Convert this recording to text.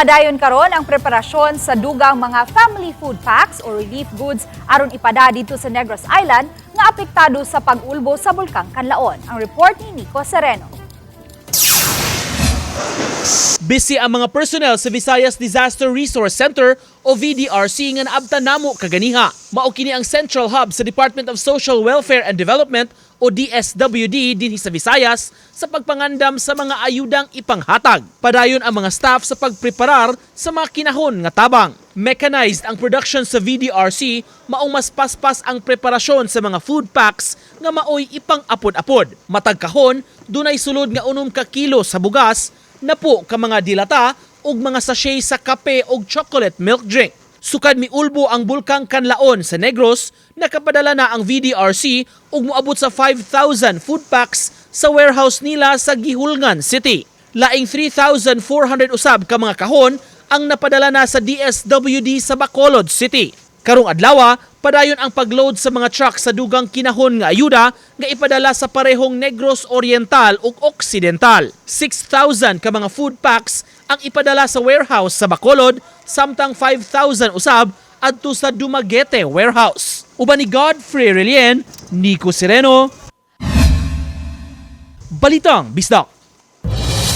Padayon karon ang preparasyon sa dugang mga family food packs o relief goods aron ipada dito sa Negros Island nga apektado sa pag-ulbo sa bulkang Kanlaon. Ang report ni Nico Sereno. Busy ang mga personnel sa Visayas Disaster Resource Center o VDRC nga naabtan namo kaganiha. Mao kini ang central hub sa Department of Social Welfare and Development o DSWD dinhi sa Visayas sa pagpangandam sa mga ayudang ipanghatag. Padayon ang mga staff sa pagpreparar sa mga kinahon nga tabang. Mechanized ang production sa VDRC, maong mas paspas ang preparasyon sa mga food packs nga maoy ipang-apod-apod. Matag kahon, dunay sulod nga unom ka kilo sa bugas na po ka mga dilata ug mga sachet sa kape ug chocolate milk drink. Sukad miulbo ang bulkang Kanlaon sa Negros, nakapadala na ang VDRC ug moabot sa 5,000 food packs sa warehouse nila sa Gihulngan City. Laing 3,400 usab ka mga kahon ang napadala na sa DSWD sa Bacolod City. Karong adlaw, padayon ang pagload sa mga truck sa dugang kinahon nga ayuda nga ipadala sa parehong Negros Oriental ug Occidental. 6,000 ka mga food packs ang ipadala sa warehouse sa Bacolod samtang 5,000 usab adto sa Dumaguete warehouse. Uban ni Godfrey Relien, Nico Sereno, Balitang Bisdak.